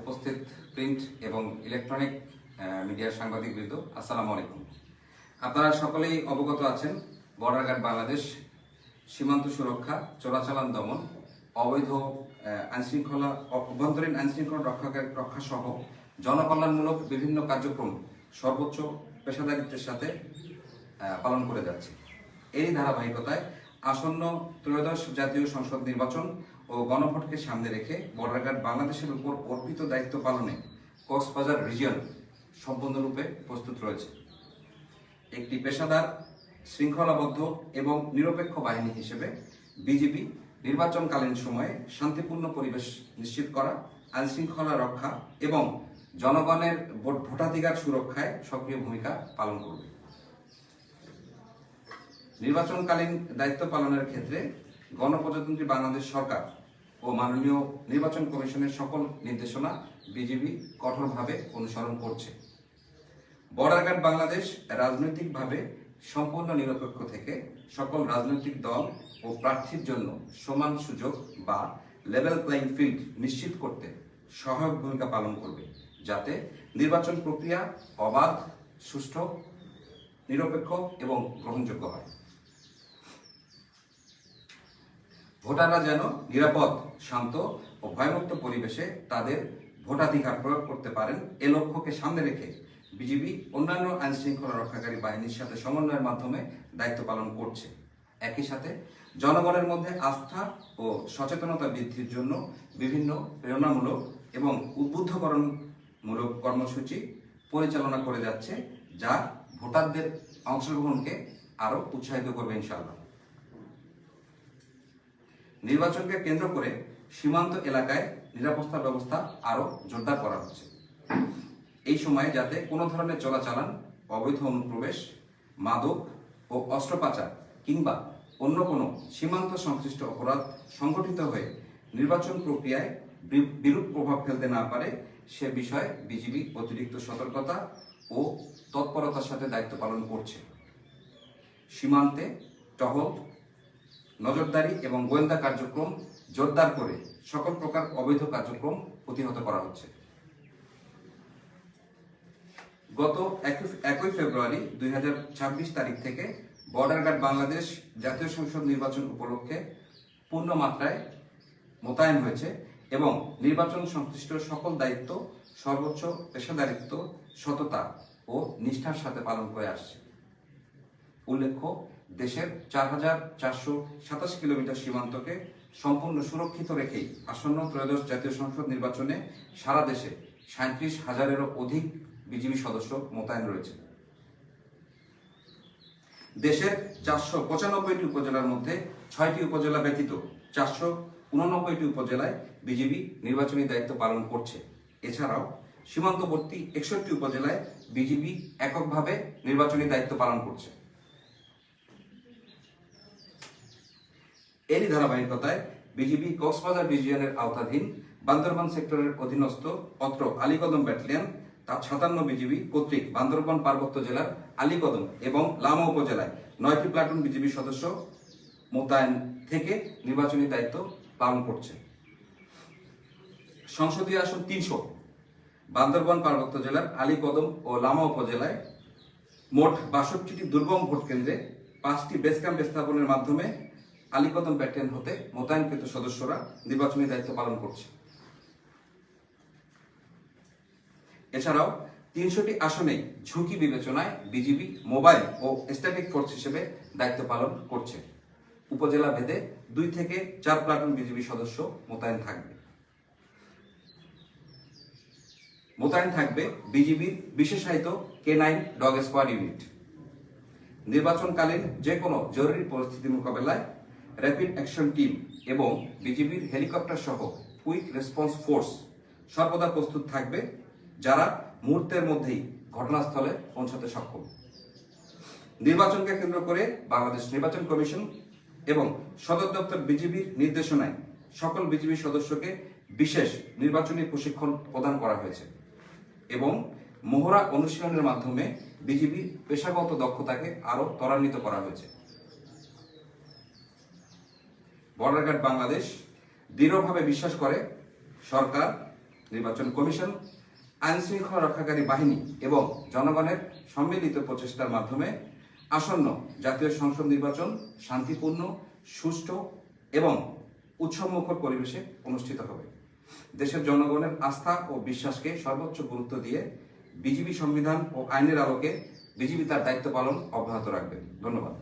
উপস্থিত প্রিন্ট এবং ইলেকট্রনিক মিডিয়ার সাংবাদিকবৃন্দ, আসসালামু আলাইকুম। আপনারা সকলেই অবগত আছেন বর্ডার গার্ড বাংলাদেশ, সীমান্ত সুরক্ষা, চোরাচালান দমন, অবৈধ আইনশৃঙ্খলা, অভ্যন্তরীণ আইনশৃঙ্খলা রক্ষা রক্ষা সহ জনকল্যাণমূলক বিভিন্ন কার্যক্রম সর্বোচ্চ পেশাদারিত্বের সাথে পালন করে যাচ্ছে। এই ধারাবাহিকতায় আসন্ন ত্রয়োদশ জাতীয় সংসদ নির্বাচন ও গণভোটকে সামনে রেখে বর্ডার গার্ড বাংলাদেশের উপর অর্পিত দায়িত্ব পালনে কক্সবাজার রিজিয়ন সম্পূর্ণরূপে প্রস্তুত রয়েছে। একটি পেশাদার, শৃঙ্খলাবদ্ধ এবং নিরপেক্ষ বাহিনী হিসেবে বিজেপি নির্বাচনকালীন সময়ে শান্তিপূর্ণ পরিবেশ নিশ্চিত করা আইন শৃঙ্খলা রক্ষা এবং জনগণের ভোট- ভোটাধিকার সুরক্ষায় সক্রিয় ভূমিকা পালন করবে। নির্বাচনকালীন দায়িত্ব পালনের ক্ষেত্রে গণপ্রজাতন্ত্রী বাংলাদেশ সরকার ও মাননীয় নির্বাচন কমিশনের সকল নির্দেশনা বিজিবি কঠোরভাবে অনুসরণ করছে। বর্ডার গার্ড বাংলাদেশ রাজনৈতিকভাবে সম্পূর্ণ নিরপেক্ষ থেকে সকল রাজনৈতিক দল ও প্রার্থীর জন্য সমান সুযোগ বা লেভেল প্লেইং ফিল্ড নিশ্চিত করতে সহায়ক ভূমিকা পালন করবে, যাতে নির্বাচন প্রক্রিয়া অবাধ, সুষ্ঠু, নিরপেক্ষ এবং গ্রহণযোগ্য হয়। ভোটাররা যেন নিরাপদ, শান্ত ও ভয়মুক্ত পরিবেশে তাদের ভোটাধিকার প্রয়োগ করতে পারেন, এ লক্ষ্যকে সামনে রেখে বিজিবি অন্যান্য আইন শৃঙ্খলা রক্ষাকারী বাহিনীর সাথে সমন্বয়ের মাধ্যমে দায়িত্ব পালন করছে। একই সাথে জনগণের মধ্যে আস্থা ও সচেতনতা বৃদ্ধির জন্য বিভিন্ন প্রেরণামূলক এবং উদ্বুদ্ধকরণমূলক কর্মসূচি পরিচালনা করে যাচ্ছে, যা ভোটারদের অংশগ্রহণকে আরও উৎসাহিত করবে ইনশাআল্লাহ। নির্বাচনকে কেন্দ্র করে সীমান্ত এলাকায় নিরাপত্তা ব্যবস্থা আরও জোরদার করা হচ্ছে। এই সময়ে যাতে কোনো ধরনের চলাচালান, অবৈধ অনুপ্রবেশ, মাদক ও অস্ত্র পাচার কিংবা অন্য কোনো সীমান্ত সংশ্লিষ্ট অপরাধ সংগঠিত হয়ে নির্বাচন প্রক্রিয়ায় বিরূপ প্রভাব ফেলতে না পারে, সে বিষয়ে বিজিবি অতিরিক্ত সতর্কতা ও তৎপরতার সাথে দায়িত্ব পালন করছে। সীমান্তে টহল নজরদারি এবং গোয়েন্দা কার্যক্রম জোরদার করে সকল প্রকার অবৈধ কার্যক্রম প্রতিহত করা হচ্ছে। গত একই- ফেব্রুয়ারি দুই হাজার ছাব্বিশ তারিখ থেকে বর্ডার গার্ড বাংলাদেশ জাতীয় সংসদ নির্বাচন উপলক্ষে পূর্ণ মাত্রায় মোতায়েন হয়েছে এবং নির্বাচন সংশ্লিষ্ট সকল দায়িত্ব, সর্বোচ্চ পেশাদারিত্ব, সততা ও নিষ্ঠার সাথে পালন করে আসছে। উল্লেখ্য দেশের চার হাজার চারশো সাতাশ কিলোমিটার সীমান্তকে সম্পূর্ণ সুরক্ষিত রেখেই আসন্ন ত্রয়োদশ জাতীয় সংসদ নির্বাচনে সারা দেশে সাঁত্রিশ হাজারেরও অধিক বিজিবি সদস্য মোতায়েন রয়েছে। দেশের চারশো পঁচানব্বইটি উপজেলার মধ্যে ছয়টি উপজেলা ব্যতীত চারশো উননব্বইটি উপজেলায় বিজেপি নির্বাচনী দায়িত্ব পালন করছে। এছাড়াও সীমান্তবর্তী একষট্টি উপজেলায় বিজিবি এককভাবে নির্বাচনী দায়িত্ব পালন করছে। এরই ধারাবাহিকতায় বিজিবি কক্সবাজার রিজিয়নের আওতাধীন বান্দরবান সেক্টরের অধীনস্থ অত্র আলীকদম ব্যাটালিয়ন, তার সাতান্ন বিজিবি কর্তৃক বান্দরবান পার্বত্য জেলার আলীকদম এবং লামা উপজেলায় নয়টি প্লাটুন বিজিবি সদস্য মোতায়েন থেকে নির্বাচনী দায়িত্ব পালন করছে। সংসদীয় আসন তিনশো, বান্দরবান পার্বত্য জেলার আলীকদম ও লামা উপজেলায় মোট বাষট্টিটি দুর্গম ভোট কেন্দ্রে পাঁচটি বেস ক্যাম্প স্থাপনের মাধ্যমে আলীকদম ব্যাটালিয়ন হতে মোতায়েনকৃত সদস্যরা নির্বাচনী দায়িত্ব পালন করছে। এছাড়াও তিনশোটি আসনে ঝুঁকি বিবেচনায় বিজিবি, মোবাইল ও স্ট্যাটিক ফোর্স হিসেবে দায়িত্ব পালন করছে। উপজেলা ভেদে দুই থেকে চার প্লাটুন বিজিবি সদস্য মোতায়েন থাকবে। মোতায়েন থাকবে বিজিবির বিশেষায়িত K nine dog squad unit নির্বাচনকালীন যে কোনো জরুরি পরিস্থিতি মোকাবেলায় র্যাপিড অ্যাকশন টিম এবং বিজিবির হেলিকপ্টার সহ কুইক রেসপন্স ফোর্স সর্বদা প্রস্তুত থাকবে, যারা মুহূর্তের মধ্যেই ঘটনাস্থলে পৌঁছাতে সক্ষম। নির্বাচনকে কেন্দ্র করে বাংলাদেশ নির্বাচন কমিশন এবং সদর দপ্তর বিজিবির নির্দেশনায় সকল বিজিবি সদস্যকে বিশেষ নির্বাচনী প্রশিক্ষণ প্রদান করা হয়েছে এবং মোহরা অনুশীলনের মাধ্যমে বিজিবির পেশাগত দক্ষতাকে আরও ত্বরান্বিত করা হয়েছে। বর্ডার গার্ড বাংলাদেশ দৃঢ়ভাবে বিশ্বাস করে সরকার, নির্বাচন কমিশন আইন শৃঙ্খলা রক্ষাকারী বাহিনী এবং জনগণের সম্মিলিত প্রচেষ্টার মাধ্যমে আসন্ন জাতীয় সংসদ নির্বাচন শান্তিপূর্ণ, সুষ্ঠু এবং উৎসবমুখর পরিবেশে অনুষ্ঠিত হবে। দেশের জনগণের আস্থা ও বিশ্বাসকে সর্বোচ্চ গুরুত্ব দিয়ে বিজিবি সংবিধান ও আইনের আলোকে বিজিবি তার দায়িত্ব পালন অব্যাহত রাখবে ধন্যবাদ।